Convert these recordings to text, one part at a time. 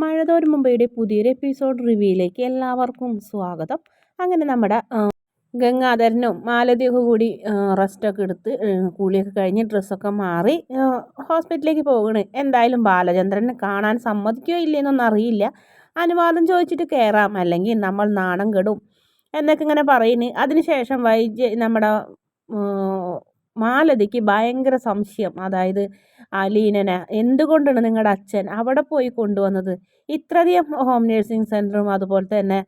മഴതോരും മുംബൈയുടെ പുതിയൊരു എപ്പിസോഡ് റിവ്യൂയിലേക്ക് എല്ലാവർക്കും സ്വാഗതം. അങ്ങനെ നമ്മുടെ ഗംഗാധരനും മാലതിയൊക്കെ കൂടി റെസ്റ്റൊക്കെ എടുത്ത് കൂലിയൊക്കെ കഴിഞ്ഞ് ഡ്രസ്സൊക്കെ മാറി ഹോസ്പിറ്റലിലേക്ക് പോകണേ എന്തായാലും ബാലചന്ദ്രനെ കാണാൻ സമ്മതിക്കുകയോ ഇല്ലെന്നൊന്നും അറിയില്ല. അനുവാദം ചോദിച്ചിട്ട് കയറാം അല്ലെങ്കിൽ നമ്മൾ നാണം കെടും. എന്നൊക്കെ ഇങ്ങനെ പറയുന്നു. അതിനുശേഷം വൈദ്യ നമ്മുടെ മാലതിക്ക് ഭയങ്കര സംശയം. അതായത് അലീനനെ എന്തുകൊണ്ടാണ് നിങ്ങളുടെ അച്ഛൻ അവിടെ പോയി കൊണ്ടുവന്നത്? ഇത്രയധികം ഹോം നേഴ്സിംഗ് സെന്ററും അതുപോലെ തന്നെ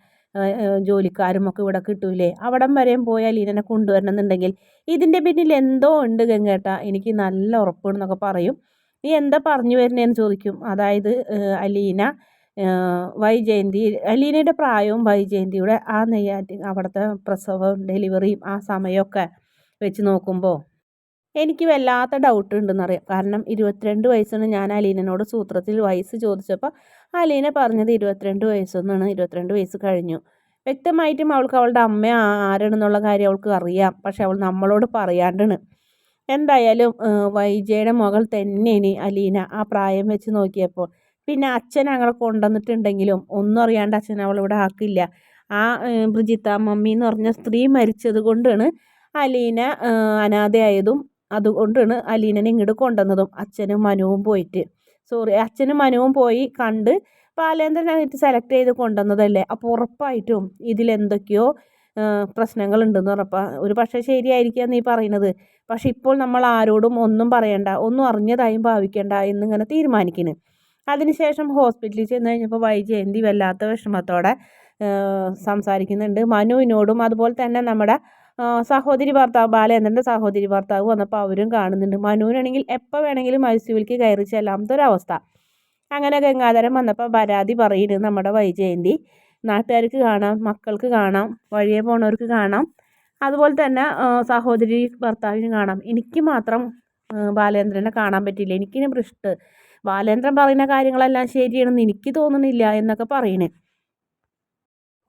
ജോലിക്കാരും ഒക്കെ ഇവിടെ കിട്ടൂലേ? അവിടം വരെയും പോയി അലീനനെ കൊണ്ടുവരണമെന്നുണ്ടെങ്കിൽ ഇതിന്റെ പിന്നിൽ എന്തോ ഉണ്ട് ഗംഗേട്ട. എനിക്ക് നല്ല ഉറപ്പുണ്ടെന്നൊക്കെ പറയും. നീ എന്താ പറഞ്ഞു വരുന്നതെന്ന് ചോദിക്കും. അതായത് അലീന വൈജയന്തി അലീനയുടെ പ്രായവും വൈജയന്തിയുടെ ആ നെയ്യാറ്റി അവിടുത്തെ പ്രസവം ഡെലിവറിയും ആ സമയമൊക്കെ വെച്ച് നോക്കുമ്പോൾ എനിക്ക് വല്ലാത്ത ഡൗട്ട് ഉണ്ടെന്ന് അറിയാം. കാരണം ഇരുപത്തിരണ്ട് വയസ്സാണ് ഞാൻ അലീനനോട് സൂത്രത്തിൽ വയസ്സ് ചോദിച്ചപ്പോൾ അലീന പറഞ്ഞത് ഇരുപത്തിരണ്ട് വയസ്സെന്നാണ്. ഇരുപത്തിരണ്ട് വയസ്സ് കഴിഞ്ഞു. വ്യക്തമായിട്ടും അവൾക്ക് അവളുടെ അമ്മ ആരാണെന്നുള്ള കാര്യം അവൾക്ക് അറിയാം. പക്ഷെ അവൾ നമ്മളോട് പറയാണ്ടാണ്. എന്തായാലും വൈജയുടെ മകൾ തന്നെയാണ് അലീന ആ പ്രായം വെച്ച് നോക്കിയപ്പോൾ. പിന്നെ അച്ഛൻ അങ്ങനെ കൊണ്ടുവന്നിട്ടുണ്ടെങ്കിലും ഒന്നും അറിയാണ്ട് അച്ഛൻ അവളിവിടെ ആക്കില്ല. ആ ബ്രിജിത്ത മമ്മി എന്ന് പറഞ്ഞ സ്ത്രീ മരിച്ചത് കൊണ്ടാണ് അലീന അനാഥയായതും അതുകൊണ്ടാണ് അലീനനെ ഇങ്ങോട്ട് കൊണ്ടുവന്നതും അച്ഛനും മനുവും പോയിട്ട്. സോറി അച്ഛനും മനുവും പോയി കണ്ട് ബാലേന്ദ്രനായിട്ട് സെലക്ട് ചെയ്ത് കൊണ്ടുവന്നതല്ലേ? അപ്പോൾ ഉറപ്പായിട്ടും ഇതിലെന്തൊക്കെയോ പ്രശ്നങ്ങളുണ്ടെന്ന് ഉറപ്പാ. ഒരു പക്ഷേ ശരിയായിരിക്കാം നീ പറയുന്നത്. പക്ഷെ ഇപ്പോൾ നമ്മൾ ആരോടും ഒന്നും പറയണ്ട ഒന്നും അറിഞ്ഞതായും ഭാവിക്കണ്ട എന്നിങ്ങനെ തീരുമാനിക്കുന്നു അതിനുശേഷം ഹോസ്പിറ്റലിൽ ചെന്ന് കഴിഞ്ഞപ്പോൾ വൈജയന്തി വല്ലാത്ത വിഷമത്തോടെ സംസാരിക്കുന്നുണ്ട്. മനുവിനോടും അതുപോലെ തന്നെ നമ്മുടെ സഹോദരി ഭർത്താവ് ബാലചന്ദ്രന്റെ സഹോദരി ഭർത്താവ് വന്നപ്പോൾ അവരും കാണുന്നുണ്ട്. മനുവിനാണെങ്കിൽ എപ്പോൾ വേണമെങ്കിലും ഐസിയുവിലേക്ക് കയറി ചെല്ലാമത്തെ ഒരവസ്ഥ അങ്ങനെ ഗംഗാധരൻ വന്നപ്പോൾ പരാതി പറയുന്നത് നമ്മുടെ വൈജയന്തി നാട്ടുകാർക്ക് കാണാം മക്കൾക്ക് കാണാം വഴിയെ പോണവർക്ക് കാണാം. അതുപോലെ തന്നെ സഹോദരി ഭർത്താവിന് കാണാം. എനിക്ക് മാത്രം ബാലേന്ദ്രനെ കാണാൻ പറ്റില്ല. എനിക്കിനെ ഭ്രഷ്ട് ബാലേന്ദ്രൻ പറയുന്ന കാര്യങ്ങളെല്ലാം ശരിയാണെന്ന് എനിക്ക് തോന്നുന്നില്ല എന്നൊക്കെ പറയണേ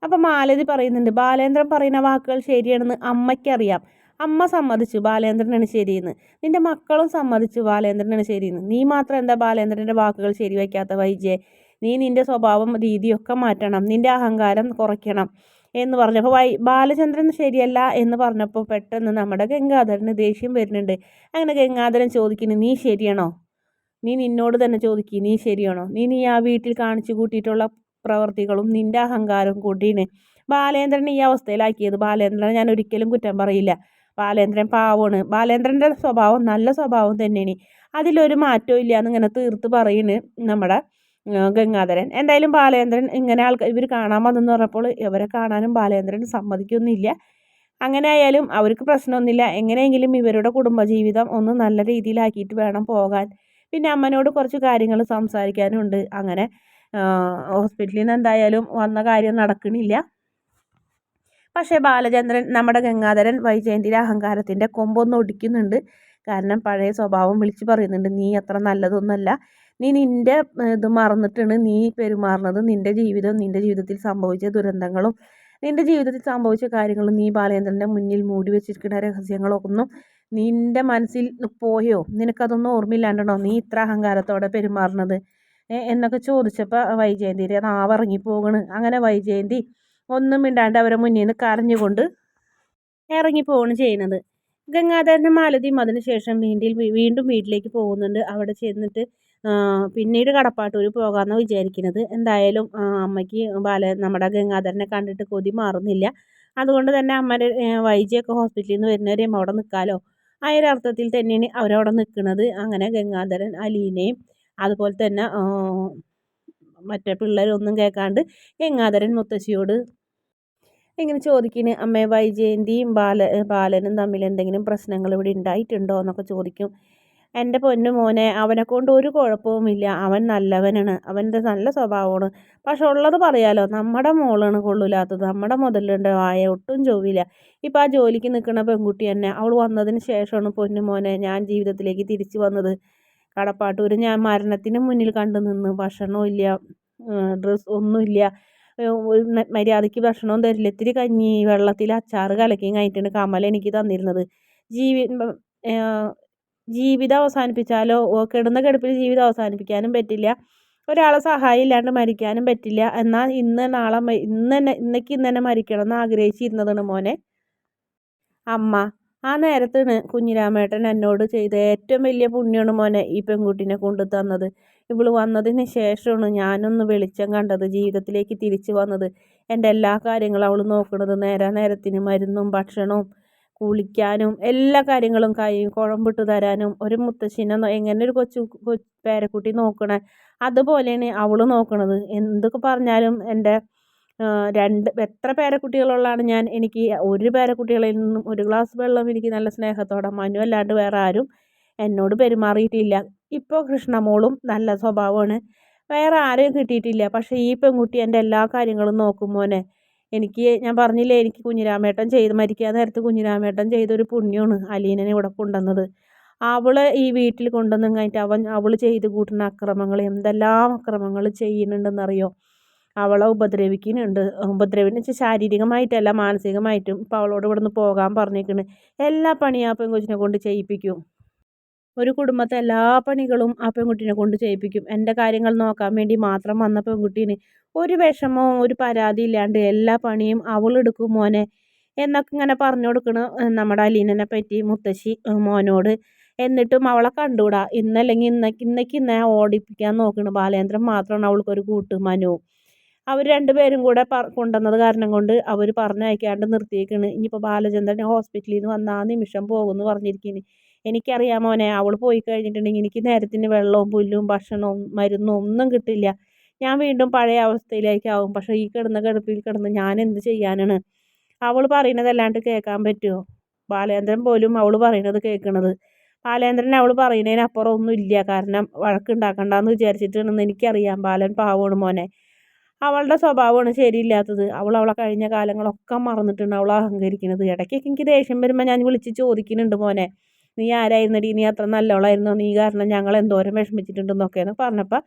അപ്പം മാലതി പറയുന്നുണ്ട് ബാലേന്ദ്രൻ പറയുന്ന വാക്കുകൾ ശരിയാണെന്ന് അമ്മയ്ക്കറിയാം. അമ്മ സമ്മതിച്ചു ബാലേന്ദ്രനാണ് ശരിയെന്ന്. നിന്റെ മക്കളും സമ്മതിച്ചു ബാലേന്ദ്രനാണ് ശരിയെന്ന്. നീ മാത്രം എന്താ ബാലേന്ദ്രന്റെ വാക്കുകൾ ശരിവയ്ക്കാത്ത വൈജയെ നീ നിന്റെ സ്വഭാവം രീതിയൊക്കെ മാറ്റണം. നിന്റെ അഹങ്കാരം കുറയ്ക്കണം. എന്ന് പറഞ്ഞപ്പോൾ വൈ ബാലചന്ദ്രൻ ശരിയല്ല എന്ന് പറഞ്ഞപ്പോൾ പെട്ടെന്ന് നമ്മുടെ ഗംഗാധരന് ദേഷ്യം വരുന്നുണ്ട്. അങ്ങനെ ഗംഗാധരൻ ചോദിക്കുന്നു നീ ശരിയാണോ? നീ നിന്നോട് തന്നെ ചോദിക്കുക നീ ശരിയാണോ? നീ നീ ആ വീട്ടിൽ കാണിച്ചു കൂട്ടിയിട്ടുള്ള പ്രവർത്തികളും നിന്റെ അഹങ്കാരവും കൂടിയാണ്. ബാലേന്ദ്രനെ ഈ അവസ്ഥയിലാക്കിയത്. ബാലേന്ദ്രനെ ഞാൻ ഒരിക്കലും കുറ്റം പറയില്ല. ബാലേന്ദ്രൻ പാവമാണ്. ബാലേന്ദ്രന്റെ സ്വഭാവം നല്ല സ്വഭാവം തന്നെയാണ്. അതിലൊരു മാറ്റവും ഇല്ല എന്നിങ്ങനെ തീർത്ത് പറയുന്നു നമ്മുടെ ഗംഗാധരൻ. എന്തായാലും ബാലേന്ദ്രൻ ഇങ്ങനെ ആൾക്കാർ ഇവർ കാണാൻ വന്നെന്ന് പറഞ്ഞപ്പോൾ ഇവരെ കാണാനും ബാലേന്ദ്രൻ സമ്മതിക്കൊന്നുമില്ല. അങ്ങനെ ആയാലും അവർക്ക് പ്രശ്നമൊന്നുമില്ല. എങ്ങനെയെങ്കിലും ഇവരുടെ കുടുംബജീവിതം ഒന്ന് നല്ല രീതിയിലാക്കിയിട്ട് വേണം പോകാൻ. പിന്നെ അമ്മനോട് കുറച്ച് കാര്യങ്ങൾ സംസാരിക്കാനുണ്ട്. അങ്ങനെ ഹോസ്പിറ്റലിൽ നിന്ന് എന്തായാലും വന്ന കാര്യം നടക്കണില്ല. പക്ഷേ ബാലചന്ദ്രൻ നമ്മുടെ ഗംഗാധരൻ വൈജയന്തിയുടെ അഹങ്കാരത്തിന്റെ കൊമ്പൊന്ന് ഒടിക്കുന്നുണ്ട്. കാരണം പഴയ സ്വഭാവം വിളിച്ച് പറയുന്നുണ്ട് നീ അത്ര നല്ലതൊന്നുമല്ല നീ നിന്റെ ഇത് മറന്നിട്ടാണ് നീ പെരുമാറുന്നത്. നിന്റെ ജീവിതം നിന്റെ ജീവിതത്തിൽ സംഭവിച്ച ദുരന്തങ്ങളും നിന്റെ ജീവിതത്തിൽ സംഭവിച്ച കാര്യങ്ങളും നീ ബാലേന്ദ്രന്റെ മുന്നിൽ മൂടി വെച്ചിരിക്കുന്ന രഹസ്യങ്ങളൊന്നും നിന്റെ മനസ്സിൽ പോയോ? നിനക്കതൊന്നും ഓർമ്മയില്ലാണ്ടോ? നീ ഇത്ര അഹങ്കാരത്തോടെ പെരുമാറുന്നത്? എന്നൊക്കെ ചോദിച്ചപ്പോൾ വൈജയന്തിയുടെ നാവിറങ്ങി പോകണ്. അങ്ങനെ വൈജയന്തി ഒന്നും മിണ്ടാണ്ട് അവരെ മുന്നിൽ നിന്ന് കരഞ്ഞുകൊണ്ട് ഇറങ്ങി പോവാണ് ചെയ്യുന്നത് ഗംഗാധരനും മാലതിയും അതിനുശേഷം വീണ്ടിൽ വീണ്ടും വീട്ടിലേക്ക് പോകുന്നുണ്ട്. അവിടെ ചെന്നിട്ട് പിന്നീട് കടപ്പാട്ടൂർ പോകാമെന്ന് വിചാരിക്കുന്നത് എന്തായാലും അമ്മയ്ക്ക് ബാല നമ്മുടെ ഗംഗാധരനെ കണ്ടിട്ട് കൊതി മാറുന്നില്ല. അതുകൊണ്ട് തന്നെ അമ്മയുടെ വൈജിയൊക്കെ ഹോസ്പിറ്റലിൽ നിന്ന് വരുന്നവരെയും അവിടെ നിൽക്കാമല്ലോ ആ ഒരു അർത്ഥത്തിൽ തന്നെയാണ് അവരവിടെ നിൽക്കുന്നത് അങ്ങനെ ഗംഗാധരൻ അലീനയും അതുപോലെ തന്നെ മറ്റേ പിള്ളേരൊന്നും കേൾക്കാണ്ട് ഗംഗാധരൻ മുത്തശ്ശിയോട് ഇങ്ങനെ ചോദിക്കുന്നു അമ്മേ വൈജയന്തിയും ബാല ബാലനും തമ്മിൽ എന്തെങ്കിലും പ്രശ്നങ്ങൾ ഇവിടെ ഉണ്ടായിട്ടുണ്ടോ? എന്നൊക്കെ ചോദിക്കും. എന്റെ പൊന്നു മോനെ അവനെ കൊണ്ട് ഒരു കുഴപ്പവുമില്ല അവൻ നല്ലവനാണ്. അവന്റെ നല്ല സ്വഭാവമാണ്. പക്ഷെ ഉള്ളത് പറയാലോ നമ്മുടെ മോളാണ് കൊള്ളില്ലാത്തത് നമ്മുടെ മുതലുണ്ട് വായ ഒട്ടും ചൊവ്വില്ല. ഇപ്പം ആ ജോലിക്ക് നിൽക്കുന്ന പെൺകുട്ടി തന്നെ അവൾ വന്നതിന് ശേഷമാണ് പൊന്നു മോനെ ഞാൻ ജീവിതത്തിലേക്ക് തിരിച്ചു വന്നത്. കടപ്പാട്ടൂർ ഞാൻ മരണത്തിന് മുന്നിൽ കണ്ടു നിന്ന് ഭക്ഷണവും ഇല്ല ഡ്രസ്സ് ഒന്നുമില്ല മര്യാദയ്ക്ക് ഭക്ഷണവും തരില്ല. ഇത്തിരി കഞ്ഞി വെള്ളത്തിൽ അച്ചാർ കലക്കിയും കഴിഞ്ഞിട്ടാണ് കമൽ എനിക്ക് തന്നിരുന്നത്. ജീവി ജീവിതം അവസാനിപ്പിച്ചാലോ? കിടന്ന കിടപ്പിൽ ജീവിതം അവസാനിപ്പിക്കാനും പറ്റില്ല. ഒരാളെ സഹായം ഇല്ലാണ്ട് മരിക്കാനും പറ്റില്ല. എന്നാൽ ഇന്ന് നാളെ ഇന്ന് തന്നെ ഇന്നേക്ക് ഇന്ന് തന്നെ മരിക്കണം എന്ന് ആഗ്രഹിച്ചിരുന്നതാണ് മോനെ. അമ്മ. ആ നേരത്താണ് കുഞ്ഞിരാമേട്ടൻ എന്നോട് ചെയ്ത ഏറ്റവും വലിയ പുണ്യമാണ് മോനെ ഈ പെൺകുട്ടിനെ കൊണ്ടു തന്നത്. ഇവൾ വന്നതിന് ശേഷമാണ് ഞാനൊന്ന് വെളിച്ചം കണ്ടത് ജീവിതത്തിലേക്ക് തിരിച്ചു വന്നത്. എന്റെ എല്ലാ കാര്യങ്ങളും അവൾ നോക്കുന്നത് നേരെ നേരത്തിന് മരുന്നും ഭക്ഷണവും കുളിക്കാനും എല്ലാ കാര്യങ്ങളും കൈ കുഴമ്പിട്ട് തരാനും ഒരു മുത്തശ്ശിനെ എങ്ങനെ ഒരു കൊച്ചു പേരക്കുട്ടി നോക്കണേ അതുപോലെയാണ് അവൾ നോക്കണത്. എന്തൊക്കെ പറഞ്ഞാലും എന്റെ രണ്ട് എത്ര പേരക്കുട്ടികളുള്ളതാണ് ഞാൻ എനിക്ക് ഒരു പേരക്കുട്ടികളിൽ നിന്നും ഒരു ഗ്ലാസ് വെള്ളം എനിക്ക് നല്ല സ്നേഹത്തോടെ മനു അല്ലാണ്ട് വേറെ ആരും എന്നോട് പെരുമാറിയിട്ടില്ല. ഇപ്പോൾ കൃഷ്ണമോളും നല്ല സ്വഭാവമാണ്. വേറെ ആരെയും കിട്ടിയിട്ടില്ല. പക്ഷേ ഈ പെൺകുട്ടി എന്റെ എല്ലാ കാര്യങ്ങളും നോക്കും മോനെ. എനിക്ക് ഞാൻ പറഞ്ഞില്ലേ എനിക്ക് കുഞ്ഞിരാമേട്ടൻ ചെയ്ത് മരിക്കാൻ നേരത്ത് കുഞ്ഞിരാമേട്ടൻ ചെയ്തൊരു പുണ്യമാണ് അലീനനെ ഇവിടെ കൊണ്ടുവന്നത്. അവൾ ഈ വീട്ടിൽ കൊണ്ടുവന്നു കഴിഞ്ഞിട്ട് അവൻ അവൾ ചെയ്ത് കൂട്ടുന്ന അക്രമങ്ങൾ എന്തെല്ലാം അക്രമങ്ങൾ ചെയ്യുന്നുണ്ടെന്നറിയോ? അവളെ ഉപദ്രവിക്കുന്നുണ്ട്. ഉപദ്രവിന്ന് വെച്ചാൽ ശാരീരികമായിട്ടല്ല മാനസികമായിട്ടും. ഇപ്പോൾ അവളോട് ഇവിടെ നിന്ന് പോകാൻ പറഞ്ഞേക്കണ്. എല്ലാ പണിയും ആ പെൺകൊച്ചിനെ കൊണ്ട് ചെയ്യിപ്പിക്കും. ഒരു കുടുംബത്തെ എല്ലാ പണികളും ആ പെൺകുട്ടീനെ കൊണ്ട് ചെയ്യിപ്പിക്കും. എന്റെ കാര്യങ്ങൾ നോക്കാൻ വേണ്ടി മാത്രം വന്ന പെൺകുട്ടീന് ഒരു വിഷമോ ഒരു പരാതി ഇല്ലാണ്ട് എല്ലാ പണിയും അവൾ എടുക്കും മോനെ എന്നൊക്കെ ഇങ്ങനെ പറഞ്ഞു കൊടുക്കണു നമ്മുടെ അലീനനെ പറ്റി മുത്തശ്ശി മോനോട്. എന്നിട്ടും അവളെ കണ്ടുകൂടാ. ഇന്നല്ലെങ്കിൽ ഇന്ന ഇന്നേക്ക് ഇന്നെ ഓടിപ്പിക്കാൻ നോക്കണു. ബാലേന്ദ്രൻ മാത്രമാണ് അവൾക്കൊരു കൂട്ട് അവർ രണ്ടുപേരും കൂടെ കൊണ്ടുവന്നത് കാരണം കൊണ്ട് അവർ പറഞ്ഞയക്കാണ്ട് നിർത്തിയേക്കാണ്. ഇനിയിപ്പോൾ ബാലചന്ദ്രൻ ഹോസ്പിറ്റലിൽ നിന്ന് വന്ന ആ നിമിഷം പോകുമെന്ന് പറഞ്ഞിരിക്കുന്നു എനിക്കറിയാം മോനെ അവൾ പോയി കഴിഞ്ഞിട്ടുണ്ടെങ്കിൽ എനിക്ക് നേരത്തിന് വെള്ളവും പുല്ലും ഭക്ഷണവും മരുന്നും ഒന്നും കിട്ടില്ല. ഞാൻ വീണ്ടും പഴയ അവസ്ഥയിലേക്കാവും. പക്ഷേ ഈ കിടന്ന കിടപ്പിൽ കിടന്ന് ഞാൻ എന്ത് ചെയ്യാനാണ്? അവൾ പറയുന്നതല്ലാണ്ട് കേൾക്കാൻ പറ്റുമോ ബാലേന്ദ്രൻ പോലും അവൾ പറയുന്നത് കേൾക്കണത്. ബാലേന്ദ്രൻ അവൾ പറയുന്നതിനപ്പുറം ഒന്നും ഇല്ല. കാരണം വഴക്കുണ്ടാക്കണ്ടെന്ന് വിചാരിച്ചിട്ടാണെന്ന് എനിക്കറിയാം. ബാലൻ പാവമാണ് മോനെ. അവളുടെ സ്വഭാവമാണ് ശരിയില്ലാത്തത്. അവൾ അവളെ കഴിഞ്ഞ കാലങ്ങളൊക്കെ മറന്നിട്ടുണ്ട് അവൾ അഹങ്കരിക്കുന്നത്. ഇടയ്ക്കൊക്കെ എനിക്ക് ദേഷ്യം വരുമ്പോൾ ഞാൻ വിളിച്ച് ചോദിക്കുന്നുണ്ട് മോനെ നീ ആരായിരുന്നടി? നീ അത്ര നല്ലവളായിരുന്നോ നീ കാരണം ഞങ്ങൾ എന്തോരം വിഷമിച്ചിട്ടുണ്ടെന്നൊക്കെയെന്ന് പറഞ്ഞപ്പോൾ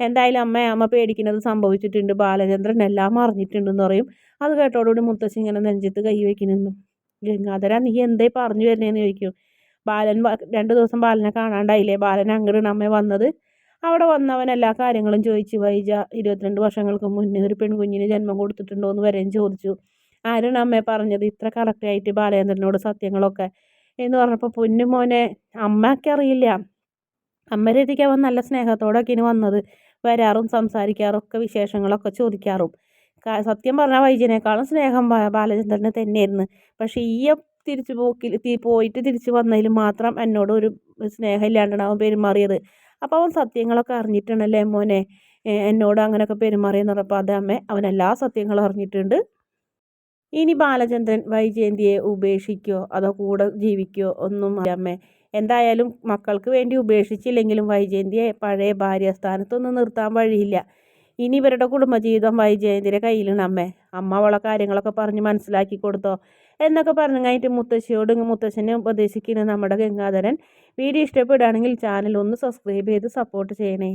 എന്തായാലും അമ്മ അമ്മ പേടിക്കുന്നത് സംഭവിച്ചിട്ടുണ്ട്. ബാലചന്ദ്രൻ എല്ലാം അറിഞ്ഞിട്ടുണ്ടെന്ന് പറയും. അത് കേട്ടോടുകൂടി മുത്തശ്ശി ഇങ്ങനെ നെഞ്ചത്ത് കൈ വയ്ക്കുന്നു ഗംഗാധര നീ എന്തേ പറഞ്ഞു വരുന്നതെന്ന് ചോദിക്കും. ബാലൻ രണ്ട് ദിവസം ബാലനെ കാണാണ്ടായില്ലേ? ബാലൻ അങ്ങോട്ടാണ് അമ്മ വന്നത്. അവിടെ വന്നവൻ എല്ലാ കാര്യങ്ങളും ചോദിച്ചു. വൈജ ഇരുപത്തിരണ്ട് വർഷങ്ങൾക്ക് മുന്നേ ഒരു പെൺകുഞ്ഞിന് ജന്മം കൊടുത്തിട്ടുണ്ടോ എന്ന് വരെയും ചോദിച്ചു. ആരാണ് അമ്മയെ പറഞ്ഞത്? ഇത്ര കറക്റ്റായിട്ട് ബാലേന്ദ്രനോട് സത്യങ്ങളൊക്കെ എന്ന് പറഞ്ഞപ്പോൾ പൊന്നു മോനെ അമ്മയ്ക്ക് അറിയില്ല. അമ്മരതിക്ക് അവൻ നല്ല സ്നേഹത്തോടൊക്കെയാണ് വന്നത് വരാറും സംസാരിക്കാറും ഒക്കെ വിശേഷങ്ങളൊക്കെ ചോദിക്കാറും. സത്യം പറഞ്ഞാൽ വൈജനേക്കാളും സ്നേഹം ബാലചന്ദ്രന് തന്നെയായിരുന്നു. പക്ഷേ ഈ തിരിച്ചു പോക്കിൽ പോയിട്ട് തിരിച്ചു വന്നതിൽ മാത്രം എന്നോട് ഒരു സ്നേഹമില്ലാണ്ടാണ് അവൻ പെരുമാറിയത്. അപ്പോൾ അവൻ സത്യങ്ങളൊക്കെ അറിഞ്ഞിട്ടുണ്ടല്ലേ മോനെ? എന്നോട് അങ്ങനെയൊക്കെ പെരുമാറിയെന്ന് പറഞ്ഞപ്പോൾ അത് അമ്മേ അവൻ എല്ലാ സത്യങ്ങളും അറിഞ്ഞിട്ടുണ്ട്. ഇനി ബാലചന്ദ്രൻ വൈജയന്തിയെ ഉപേക്ഷിക്കോ അതോ കൂടെ ജീവിക്കോ ഒന്നും അമ്മേ എന്തായാലും മക്കൾക്ക് വേണ്ടി ഉപേക്ഷിച്ചില്ലെങ്കിലും വൈജയന്തിയെ പഴയ ഭാര്യ സ്ഥാനത്തൊന്നും നിർത്താൻ വഴിയില്ല. ഇനി ഇവരുടെ കുടുംബജീവിതം വൈജയന്തിയുടെ കയ്യിലാണ് അമ്മേ. അമ്മ അവളെ കാര്യങ്ങളൊക്കെ പറഞ്ഞ് മനസ്സിലാക്കി കൊടുത്തോ. എന്നൊക്കെ പറഞ്ഞു കഴിഞ്ഞിട്ട് മുത്തശ്ശിയോട് മുത്തശ്ശനെ ഉപദേശിക്കുന്ന നമ്മുടെ ഗംഗാധരൻ. വീഡിയോ ഇഷ്ടപ്പെടുകയാണെങ്കിൽ ചാനൽ ഒന്ന് സബ്സ്ക്രൈബ് ചെയ്ത് സപ്പോർട്ട് ചെയ്യണേ.